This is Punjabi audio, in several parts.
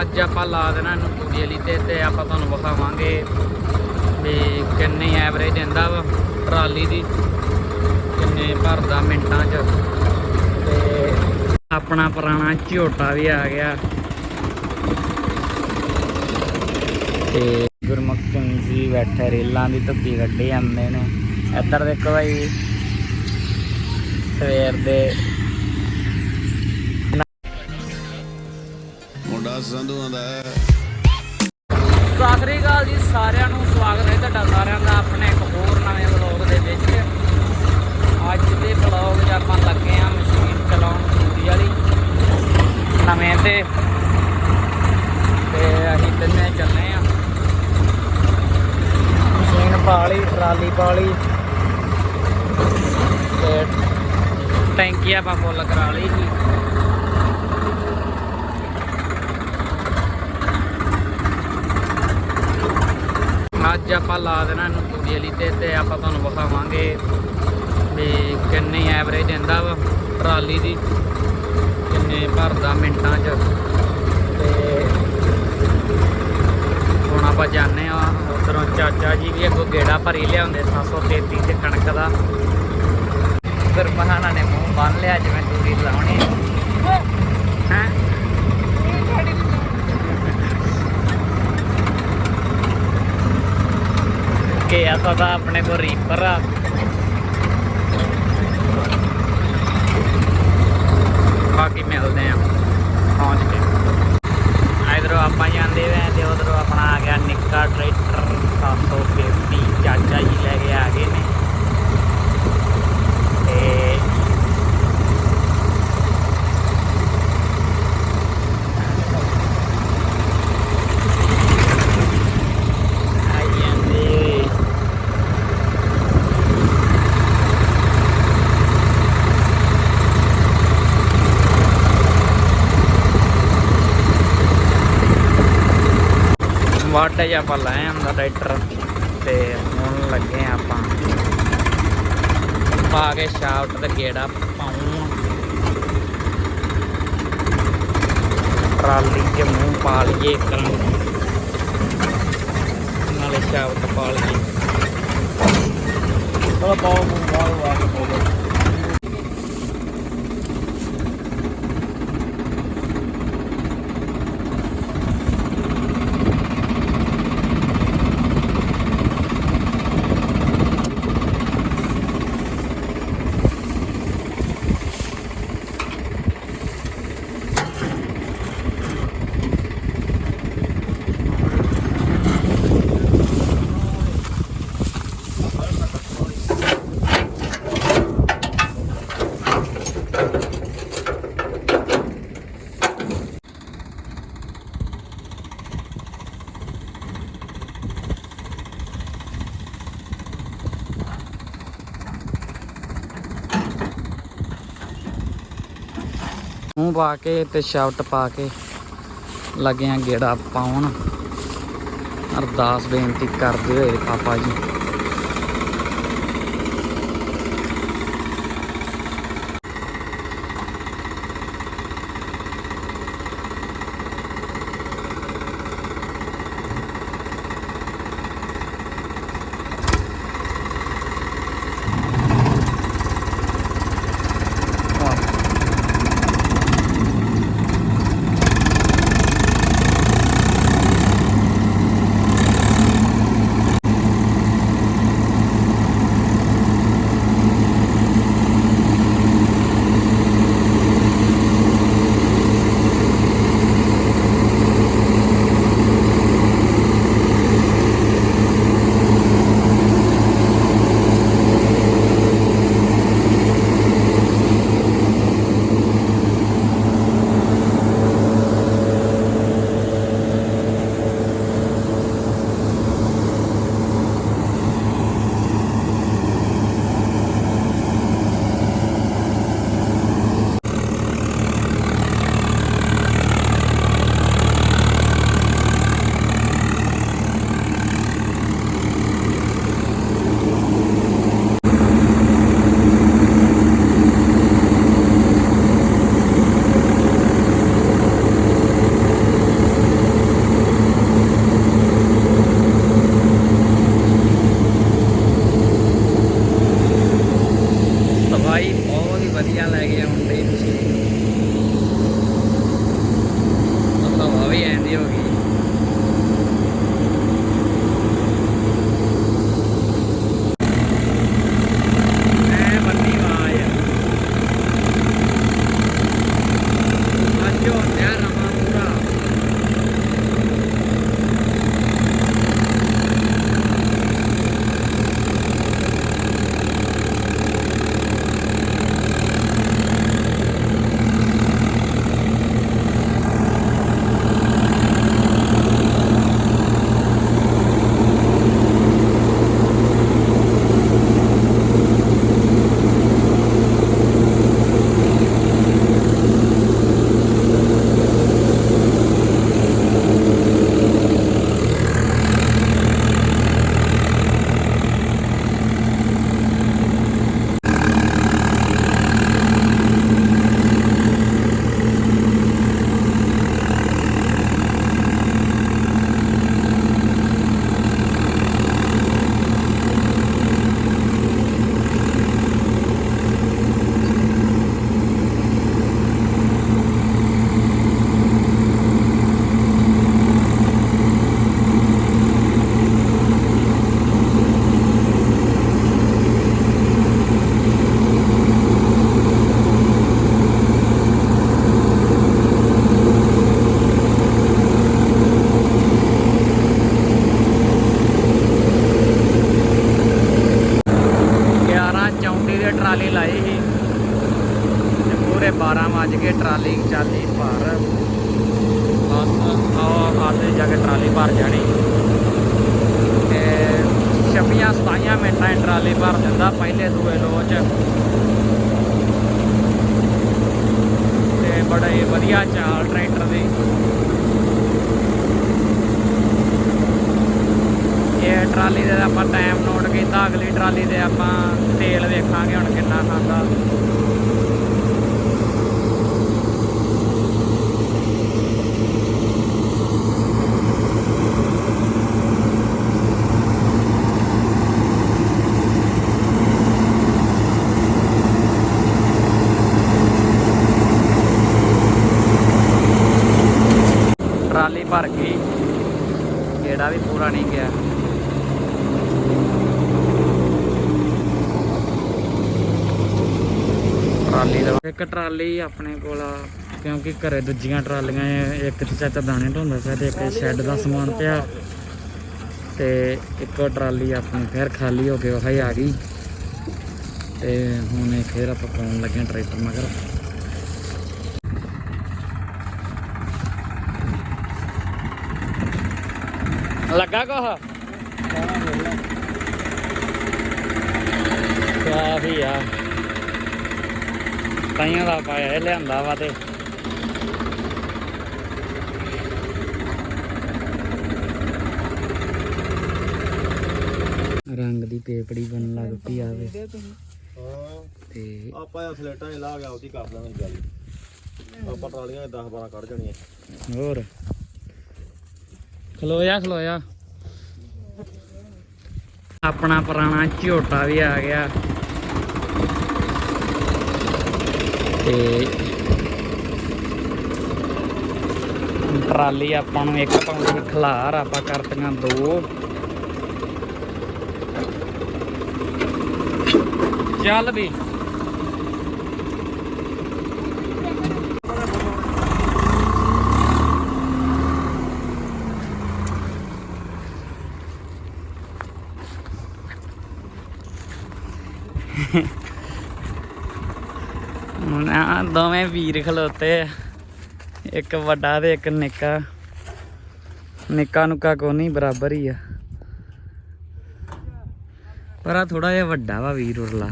ਅੱਜ ਆਪਾਂ ਲਾ ਦੇਣਾ ਇਹਨੂੰ ਪੂਰੀ ਵਾਲੀ ਤੇ ਤੇ ਆਪਾਂ ਤੁਹਾਨੂੰ ਵਿਖਾਵਾਂਗੇ ਵੀ ਕਿੰਨੀ ਐਵਰੇਜ ਦਿੰਦਾ ਵਾ ਟਰਾਲੀ ਦੀ, ਕਿੰਨੇ ਭਰਦਾ ਮਿੰਟਾਂ 'ਚ। ਤੇ ਆਪਣਾ ਪੁਰਾਣਾ ਝੋਟਾ ਵੀ ਆ ਗਿਆ। ਤੇ ਗੁਰਮੁਖ ਸਿੰਘ ਜੀ ਬੈਠੇ ਰੇਲਾਂ ਦੀ ਧੁੱਪੀ ਕੱਢੀ ਜਾਂਦੇ ਨੇ। ਇੱਧਰ ਦੇਖੋ ਭਾਈ ਸਵੇਰ ਦੇ ਸੰਧੂਆਂ ਦਾ ਹੈ। ਸਤਿ ਸ੍ਰੀ ਅਕਾਲ ਜੀ ਸਾਰਿਆਂ ਨੂੰ ਸਵਾਗਤ ਹੈ ਤੁਹਾਡਾ ਸਾਰਿਆਂ ਦਾ ਆਪਣੇ ਇੱਕ ਹੋਰ ਨਵੇਂ ਵਲੌਗ ਦੇ ਵਿੱਚ ਅੱਜ ਦੇ ਵਲੌਗ 'ਚ ਆਪਾਂ ਲੱਗੇ ਆ ਮਸ਼ੀਨ ਚਲਾਉਣ ਪੂਰੀ ਵਾਲੀ ਨਵੇਂ ਤੇ ਤੇ ਅਸੀਂ ਤਿੰਨੇ ਚੱਲੇ ਆ ਮਸ਼ੀਨ ਪਾਲੀ ਟਰਾਲੀ ਪਾਲੀ ਤੇ ਟੈਂਕੀ ਆਪਾਂ ਫੁੱਲ ਕਰਾ ਲਈ ਸੀ ਅੱਜ ਆਪਾਂ ਲਾ ਦੇਣਾ ਇਹਨੂੰ ਪੂਰੀ ਵਾਲੀ ਤੇ ਆਪਾਂ ਤੁਹਾਨੂੰ ਵਿਖਾਵਾਂਗੇ ਵੀ ਕਿੰਨੀ ਐਵਰੇਜ ਦਿੰਦਾ ਵਾ ਟਰਾਲੀ ਦੀ, ਕਿੰਨੇ ਭਰਦਾ ਮਿੰਟਾਂ 'ਚ। ਤੇ ਹੁਣ ਆਪਾਂ ਜਾਣੇ ਆ ਉਧਰੋਂ ਚਾਚਾ ਜੀ ਵੀ ਅੱਗੋਂ ਗੇੜਾ ਭਰੀ ਲਿਆਉਂਦੇ 733 ਤੇ ਕਣਕ ਦਾ। ਫਿਰ ਬਹਾਨਾ ਨੇ ਮੂੰਹ ਬੰਨ ਲਿਆ ਜਿਵੇਂ ਟੂਰੀ ਲਾਉਣੀ। ਹੈ? ਕਿ ਆ ਤਾਂ ਆਪਣੇ ਕੋਲ ਰੀਪਰ ਆ। ਬਾਕੀ ਮਿਲਦੇ ਆ। ਪਹੁੰਚ ਕੇ। ਇਧਰੋਂ ਆਪਾਂ ਜਾਂਦੇ ਵੇ ਤੇ ਉਧਰੋਂ ਆਪਣਾ ਆ ਗਿਆ ਨਿੱਕਾ ਟਰੈਕਟਰ 750 ਚਾਚਾ ਜੀ ਲੈ ਕੇ ਆ ਗਏ ਨੇ ਤੇ ਆਈ ਜਾਂਦੇ ਵਾਟ ਜਿਹਾ ਆਪਾਂ ਲੈ ਆਂਦਾ ਟਰੈਕਟਰ ਤੇ ਹੁਣ ਲੱਗੇ ਆਪਾਂ। ਪਾ ਕੇ ਸ਼ਾਫਟ ਤੇ ਗੇੜਾ ਪਾਉਂ ਟਰਾਲੀ ਕੇ ਮੂੰਹ ਪਾ ਲਈਏ ਇੱਕ ਨਾਲੇ ਸ਼ਾਫਟ ਪਾ ਲਈਏ ਚਲੋ ਪਾਓ ਮੂੰਹ ਬਾਹਰ ਆ ਪਾਓ ਮੂੰਹ ਕੇ ਤੇ ਸ਼ਾਫਟ ਪਾ ਕੇ ਲੱਗੇ ਆ ਗੇੜਾ ਪਾਉਣ। ਅਰਦਾਸ ਬੇਨਤੀ ਕਰਦੇ ਹੋਏ ਪਾਪਾ ਜੀ। 27 ਮਿੰਟਾਂ 'ਚ ਟਰਾਲੀ ਭਰ ਦਿੰਦਾ, ਪਹਿਲੇ ਦੂਏ ਲੋਚ ਤੇ ਬੜਾ ਹੀ ਵਧੀਆ ਚਾਲ ਟਰੈਕਟਰ ਦੀ। ਇਹ ਟਰਾਲੀ ਦੇ ਆਪਾਂ ਟਾਈਮ ਨੋਟ ਕੀਤਾ, ਅਗਲੀ ਟਰਾਲੀ ਦੇ ਆਪਾਂ ਤੇਲ ਵੇਖਾਂਗੇ ਹੁਣ ਕਿੰਨਾ ਖਾਂਦਾ ਟਰਾਲੀ ਭਰ ਗਈ ਕਿਹੜਾ ਵੀ ਪੂਰਾ ਨਹੀਂ ਗਿਆ। ਟਰਾਲੀ ਦਾ ਇੱਕ ਟਰਾਲੀ ਆਪਣੇ ਕੋਲ ਆ, ਕਿਉਂਕਿ ਘਰੇ ਦੂਜੀਆਂ ਟਰਾਲੀਆਂ ਐ, ਇੱਕ ਚ ਚਾਚਾ ਦਾਣੇ ਢੋਂਦਾ ਪਿਆ ਤੇ ਇੱਕ ਸ਼ੈੱਡ ਦਾ ਸਮਾਨ ਪਿਆ। ਤੇ ਇੱਕੋ ਟਰਾਲੀ ਆਪਣੀ ਫਿਰ ਖਾਲੀ ਹੋ ਕੇ ਉਹ ਆ ਗਈ। ਤੇ ਹੁਣ ਇਹ ਫਿਰ ਆਪਾਂ ਪਾਉਣ ਲੱਗੇ ਟਰੈਕਟਰ ਮਗਰ। ਲੱਗਾ ਕੋਹ ਕਾਫੀ ਆ। ਤਾਈਆਂ ਦਾ ਪਾਇਆ ਇਹ ਲਿਆਂਦਾ ਵਾ ਤੇ। ਰੰਗ ਦੀ ਪੇਪੜੀ ਬਣਨ ਲੱਗ ਪਈ ਆਵੇ ਤੇ ਆਪਾਂ ਇਹ ਸਲੇਟਾਂ ਹੀ ਲਾ ਗਿਆ ਉਹਦੀ ਕਰ ਦਾਂਗੇ ਗੱਲ। ਆਪਾਂ ਟਰਾਲੀਆਂ 10 12 ਕੱਢ ਜਾਣੀਆਂ। ਹੋਰ? ਖਲੋਇਆ ਖਲੋਇਆ ਆਪਣਾ ਪੁਰਾਣਾ ਝੋਟਾ ਵੀ ਆ ਗਿਆ। ਤੇ ਟਰਾਲੀ ਆਪਾਂ ਨੂੰ ਇੱਕ ਪਾਉਂਦੀ ਖਲਾਰ, ਆਪਾਂ ਕਰਤੀਆਂ ਦੋ। ਚੱਲ ਵੀ। ਹੁਣ ਦੋਵੇਂ ਵੀਰ ਖਲੋਤੇ ਆ। ਇੱਕ ਵੱਡਾ ਤੇ ਇੱਕ ਨਿੱਕਾ। ਨਿੱਕਾ ਨੁੱਕਾ ਕੋ ਨਹੀਂ, ਬਰਾਬਰ ਹੀ ਆ। ਪਰ ਆ ਥੋੜਾ ਜਿਹਾ ਵੱਡਾ ਵਾ ਵੀਰ ਉਰਲਾ।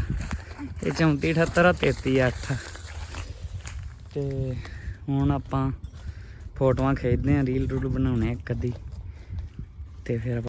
ਇਹ 34 78 ਆ 33 8 ਤੇ ਹੁਣ ਆਪਾਂ ਫੋਟੋਆਂ ਖਿੱਚਦੇ ਆ ਰੀਲ ਰੂਲ ਬਣਾਉਣੇ ਆ ਇੱਕ ਅੱਧੀ। ਤੇ ਫਿਰ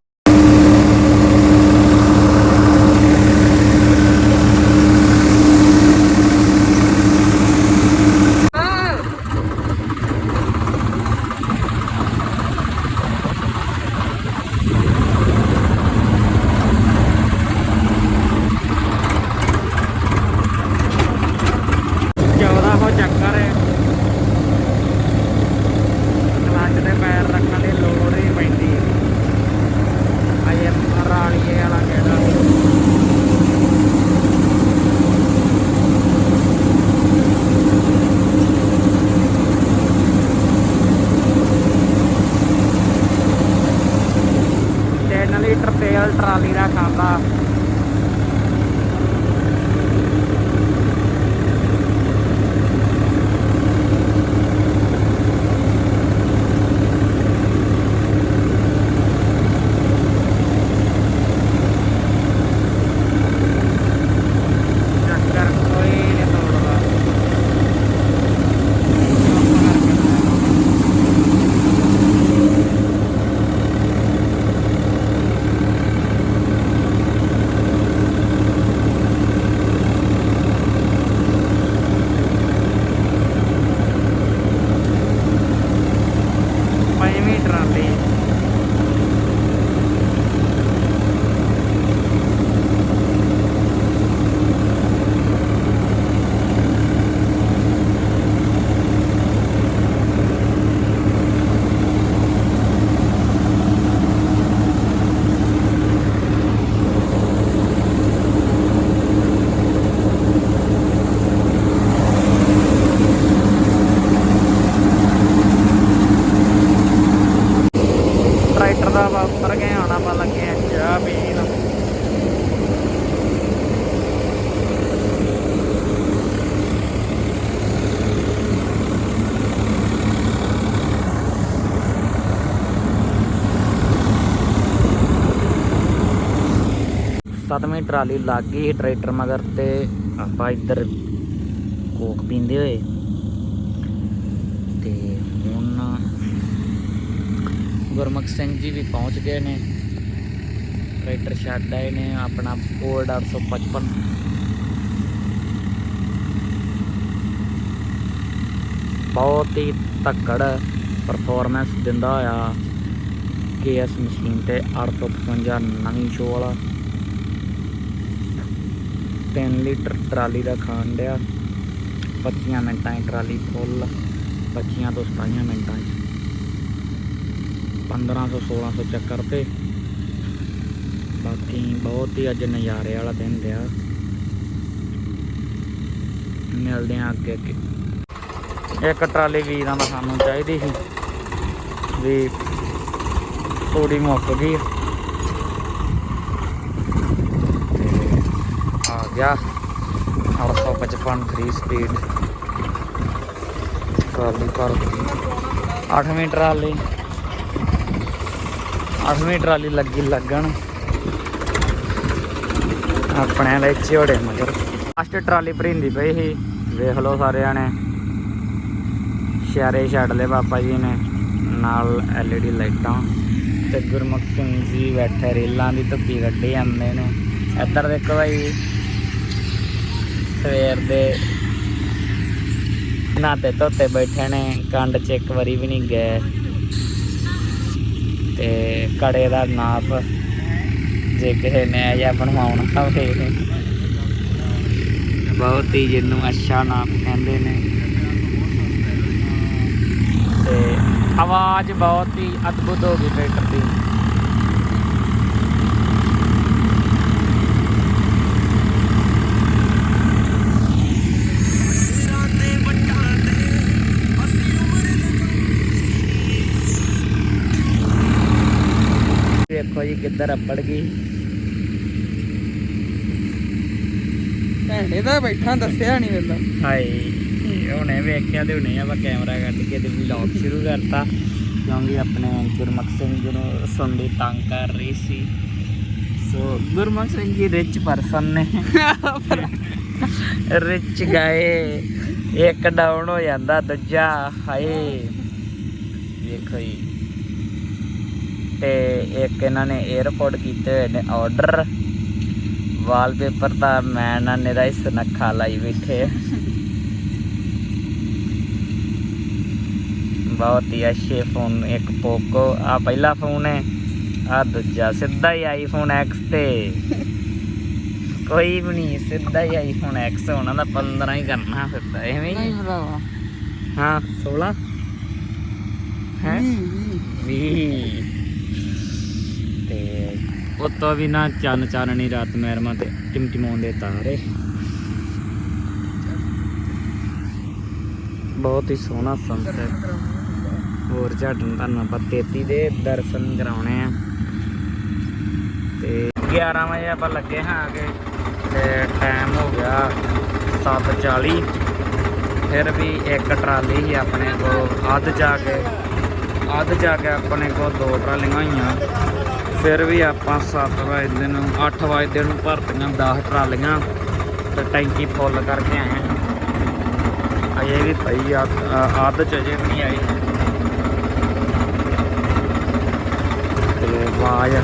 ਟਰੈਕਟਰ ਦਾ ਵਾ ਉੱਤਰ ਗਏ ਹੁਣ ਆਪਾਂ ਲੱਗੇ ਆ ਚਾਹ ਪੀਣ। ਸੱਤਵੀਂ ਟਰਾਲੀ ਲੱਗ ਗਈ ਟਰੈਕਟਰ ਮਗਰ ਤੇ ਆਪਾਂ ਇੱਧਰ ਕੋਕ ਪੀਂਦੇ ਹੋਏ ਤੇ ਹੁਣ ਗੁਰਮੁਖ ਸਿੰਘ ਜੀ ਵੀ ਪਹੁੰਚ ਗਏ ਨੇ। ਟਰੈਕਟਰ ਛੱਡ ਆਏ ਨੇ ਆਪਣਾ ਫੋਰਡ 855 ਬਹੁਤ ਹੀ ਤੱਕੜ ਪਰਫਾਰਮੈਂਸ ਦਿੰਦਾ ਹੋਇਆ ਕੇਐਸ ਮਸ਼ੀਨ ਤੇ 855 ਨਵੀਂ ਸ਼ੋ ਵਾਲਾ। 3 ਲੀਟਰ ਟਰਾਲੀ ਦਾ ਖਾਣ ਡਿਆ। 25 ਮਿੰਟਾਂ 'ਚ ਟਰਾਲੀ ਫੁੱਲ 25 ਤੋਂ 27 ਮਿੰਟਾਂ 'ਚ। 1500 1600 ਚੱਕਰ ਤੇ। ਬਾਕੀ ਬਹੁਤ ਹੀ ਅੱਜ ਨਜ਼ਾਰੇ ਵਾਲਾ ਦਿਨ ਰਿਹਾ। ਮਿਲਦੇ ਆ ਅੱਗੇ ਅੱਗੇ। ਇੱਕ ਟਰਾਲੀ ਵੀਰਾਂ ਦਾ ਸਾਨੂੰ ਚਾਹੀਦੀ ਸੀ ਵੀ ਥੋੜੀ ਮੁੱਕ ਗਈ ਤੇ ਆ ਗਿਆ 855 3 ਸਪੀਡ ਟਰਾਲੀ ਭਰ ਗਈ 8ਵੀਂ ਟਰਾਲੀ। ਅੱਠਵੀਂ ਟਰਾਲੀ ਲੱਗੀ ਲੱਗਣ। ਆਪਣੇ ਲਈ ਝੋੜੇ ਮਗਰ। ਫਸਟ ਟਰਾਲੀ ਭਰਿੰਦੀ ਪਈ ਸੀ। ਵੇਖ ਲਓ ਸਾਰਿਆਂ ਨੇ। ਸ਼ਿਆਰੇ ਛੱਡ ਲਏ ਪਾਪਾ ਜੀ ਨੇ। ਨਾਲ ਐਲਈਡੀ ਲਾਈਟਾਂ ਤੇ ਗੁਰਮੁਖ ਸਿੰਘ ਜੀ ਬੈਠੇ ਰੇਲਾਂ ਦੀ ਧੁੱਪੀ ਕੱਢੀ ਜਾਂਦੇ ਨੇ। ਇੱਧਰ ਦੇਖੋ ਭਾਈ ਸਵੇਰ ਦੇ ਨਾਤੇ ਧੋਤੇ ਬੈਠੇ ਨੇ। ਕੰਡ ਚ ਇੱਕ ਵਾਰੀ ਵੀ ਨਹੀਂ ਗਏ। ਤੇ ਕੜੇ ਦਾ ਨਾਪ ਜੇ ਕਿਸੇ ਨੇ ਜਾਂ ਬਣਵਾਉਣਾ ਹੋਵੇ। ਬਹੁਤ ਹੀ ਜਿਹਨੂੰ ਅੱਛਾ ਨਾਪ ਕਹਿੰਦੇ ਨੇ। ਤੇ ਆਵਾਜ਼ ਬਹੁਤ ਹੀ ਅਦਭੁਤ ਹੋ ਗਈ ਟਰੈਕਟਰ ਦੀ ਦੇਖੋ ਜੀ ਕਿੱਧਰ ਅੱਪੜ ਗਈ? ਭੈਣੇ ਦਾ ਬੈਠਾ ਦੱਸਿਆ ਨਹੀਂ ਵੇਲਾ ਹਾਏ ਹੁਣੇ ਵੇਖਿਆ ਤੇ ਹੁਣੇ ਆਪਾਂ ਕੈਮਰਾ ਕੱਢ ਕੇ ਤੇ ਵਲੌਗ ਸ਼ੁਰੂ ਕਰਤਾ। ਕਿਉਂਕਿ ਆਪਣੇ ਗੁਰਮੁਖ ਸਿੰਘ ਜੀ ਨੂੰ ਸੁਣਦੀ ਤੰਗ ਕਰ ਰਹੀ ਸੀ। ਸੋ ਗੁਰਮੁਖ ਸਿੰਘ ਜੀ ਰਿਚ ਪਰਸਨ ਨੇ। ਰਿਚ ਗਏ ਇੱਕ ਡਾਊਨ ਹੋ ਜਾਂਦਾ ਦੂਜਾ ਹਾਏ ਵੇਖੋ ਜੀ। ਤੇ ਇੱਕ ਇਹਨਾਂ ਨੇ 에어ਪੋਰਟ ਕੀਤੇ ਹੋਏ ਨੇ ਆਰਡਰ ਵਾਲਪੇਪਰ ਤਾਂ ਮੈਂ ਨਾ ਨਿਰਾ ਹੀ ਸੁਨੱਖਾ ਲਾਈ ਬੈਠੇ। ਬਹੁਤ ਹੀ ਅੱਛੇ ਫੋਨ ਇੱਕ ਪੋਕੋ ਆ ਪਹਿਲਾ ਫੋਨ ਹੈ ਆ ਦੂਜਾ ਸਿੱਧਾ ਹੀ ਆਈਫੋਨ X ਤੇ। ਕੋਈ ਵੀ ਨਹੀਂ ਸਿੱਧਾ ਹੀ ਆਈਫੋਨ X ਹੋਣਾ ਦਾ 15 ਹੀ ਕਰਨਾ ਸਿੱਧਾ ਐਵੇਂ ਹੀ। ਹਾਂ 16 ਹੈ? ਵੀਹ, ਵੀਹ। ਵੀ ਤੇ ਉਤੋਂ ਵੀ ਨਾ ਚੰਨ ਚਾਨਣੀ ਰਾਤ ਮਹਿਰਮਾ ਤੇ ਟਿਮਟਿਮਾਉਂਦੇ ਤਾਰੇ। ਬਹੁਤ ਹੀ ਸੋਹਣਾ ਸੰਸਰ ਹੋਰ ਝਾਟਨ ਤੁਹਾਨੂੰ ਆਪਾਂ 33 ਦੇ ਦਰਸ਼ਨ ਕਰਾਉਣੇ ਆ। ਤੇ 11 ਵਜੇ ਆਪਾਂ ਲੱਗੇ ਹਾਂ ਆ ਕੇ ਤੇ ਟਾਈਮ ਹੋ ਗਿਆ 7:40 ਫਿਰ ਵੀ ਇੱਕ ਟਰਾਲੀ ਹੀ ਆਪਣੇ ਕੋਲ ਅੱਧ ਜਾ ਕੇ ਅੱਧ ਜਾ ਕੇ ਆਪਣੇ ਕੋਲ ਦੋ ਟਰਾਲੀਆਂ ਹੋਈਆਂ। ਫਿਰ ਵੀ ਆਪਾਂ 7 ਵਜੇ ਨੂੰ 8 ਵਜੇ ਨੂੰ ਭਰਤੀਆਂ 10 ਟਰਾਲੀਆਂ ਤੇ ਟੈਂਕੀ ਫੁੱਲ ਕਰਕੇ ਆਏ ਹਾਂ। ਅਜੇ ਵੀ ਪਈ ਆ, ਅ- ਅੱਧ ਚ ਅਜੇ ਵੀ ਨਹੀਂ ਆਈ। ਤੇ ਬਾਜ਼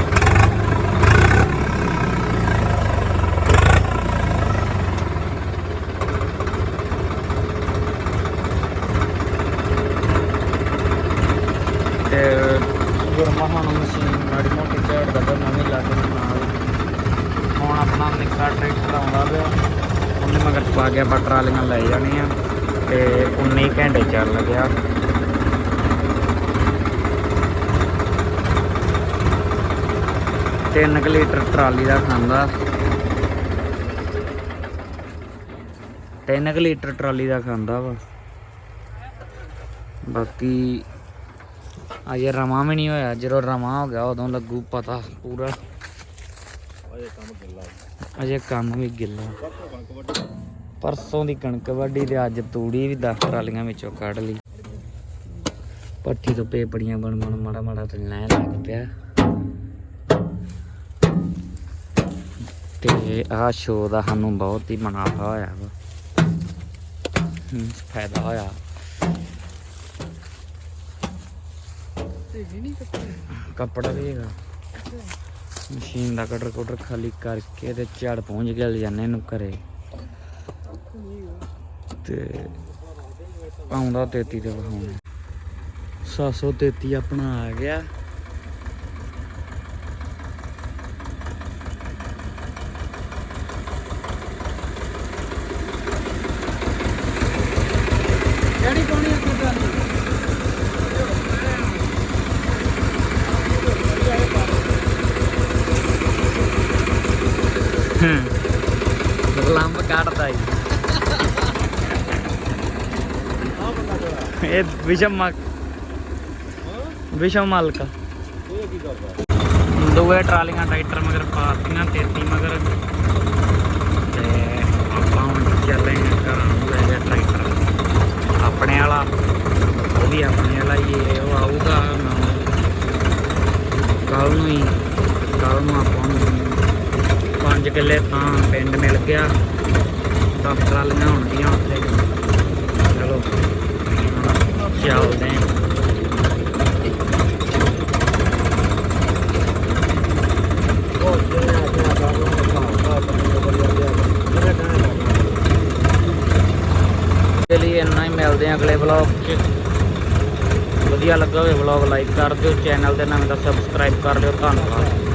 ਤੇ ਗੁਰਮਹਾਨ ਮਸ਼ੀਨ ਮਾੜੀ ਮੋਟੀ ਝਾੜ ਦਾ ਤਾਂ ਨਵੀਂ ਲੱਗ ਗਈ ਨਾਲ ਹੁਣ ਆਪਣਾ ਨਿੱਕਾ ਟਰੈਕਟਰ ਆਉਂਦਾ ਪਿਆ ਉਹਨੇ ਗਿਆ ਆਪਾਂ ਟਰਾਲੀਆਂ ਲੈ ਜਾਣੀਆਂ ਤੇ 19 ਘੰਟੇ ਚੱਲ ਗਿਆ ਤਿੰਨ ਕੁ ਲੀਟਰ ਟਰਾਲੀ ਦਾ ਖਾਂਦਾ। ਤਿੰਨ ਕੁ ਲੀਟਰ ਟਰਾਲੀ ਦਾ ਖਾਂਦਾ ਵਾ। ਬਾਕੀ ਅਜੇ ਰਮਾ ਵੀ ਨਹੀਂ ਹੋਇਆ। ਜਦੋਂ ਰਮਾ ਹੋ ਗਿਆ ਉਦੋਂ ਲੱਗੂ ਪਤਾ ਪੂਰਾ। ਅਜੇ ਕੰਮ ਗਿੱਲਾ ਅਜੇ ਕੰਮ ਵੀ ਗਿੱਲਾ। ਪਰਸੋਂ ਦੀ ਕਣਕ ਵੱਢੀ ਤੇ ਅੱਜ ਤੂੜੀ ਵੀ 10 ਟਰਾਲੀਆਂ ਵਿੱਚੋਂ ਕੱਢ ਲਈ। ਪੱਠੀ ਤੋਂ ਪੇਪੜੀਆਂ ਬਣ ਬਣ ਮਾੜਾ ਮਾੜਾ ਤੇ ਲੈਣ ਲੱਗ ਪਿਆ। ਤੇ ਆਹ ਸ਼ੋਅ ਦਾ ਸਾਨੂੰ ਬਹੁਤ ਹੀ ਮੁਨਾਫਾ ਹੋਇਆ ਵਾ। ਫਾਇਦਾ ਹੋਇਆ। ਕੱਪੜਾ ਵੀ ਹੈਗਾ। ਮਸ਼ੀਨ ਦਾ ਕਟਰ ਕੁਟਰ ਖਾਲੀ ਕਰਕੇ ਤੇ ਝੜ ਪਹੁੰਚ ਗਿਆ ਲੈ ਜਾਂਦੇ ਇਹਨੂੰ ਘਰੇ। ਤੇ ਆਉਂਦਾ 33 ਤੇ ਵਿਖਾਉਣਾ। 733 ਆਪਣਾ ਆ ਗਿਆ ਕਿਹੜੀ ਪਾਉਣੀ ਆ ਤੁਹਾਡਾ ਲੰਬ ਕੱਢਦਾ ਈ ਆਹ ਬੰਦਾ ਕਿਹੜਾ ਇਹ ਵਿਸ਼ਮ ਮਲ ਵਿਸ਼ਮ ਮਲਕਾ ਇਹ ਕੀ ਕਰਦਾ ਦੋਵੇਂ ਟਰਾਲੀਆਂ, ਟਰੈਕਟਰ ਮਗਰ ਪਾਤੀਆਂ 33 ਮਗਰ। ਤੇ ਆਪਾਂ ਹੁਣ ਚੱਲੇ ਘਰਾਂ ਨੂੰ ਲੈ ਗਿਆ ਟਰੈਕਟਰ। ਆਪਣੇ ਵਾਲਾ, ਉਹ ਵੀ ਆਪਣੇ ਵਾਲਾ ਹੀ ਉਹ ਆਊਗਾ ਕੱਲ ਨੂੰ ਹੀ ਕੱਲ ਨੂੰ ਆਪਾਂ ਨੂੰ ਪੰਜ ਕਿੱਲੇ ਤਾਂ ਪਿੰਡ ਮਿਲ ਗਿਆ। ਦਸ ਟਰਾਲੀਆਂ ਹੋਣਗੀਆਂ ਉੱਥੇ ਚਲੋ ਚੱਲਦੇ ਹਾਂ ਉਹ ਜਿਹੜੇ ਆਪਣੇ ਕੰਮ ਨੂੰ ਦਿਖਾਉਂਦਾ ਬੰਦੇ ਨੂੰ ਬੜੀ ਆਉਂਦੇ ਆ। ਦੇ ਲਈ ਇੰਨਾ ਹੀ ਮਿਲਦੇ ਆ ਅਗਲੇ ਵਲੌਗ 'ਚ। ਵਧੀਆ ਲੱਗਾ ਹੋਵੇ ਵਲੌਗ ਲਾਈਕ ਕਰ ਦਿਓ ਚੈਨਲ ਦੇ ਨਵੇਂ ਦਾ ਸਬਸਕ੍ਰਾਈਬ ਕਰ ਦਿਓ, ਧੰਨਵਾਦ।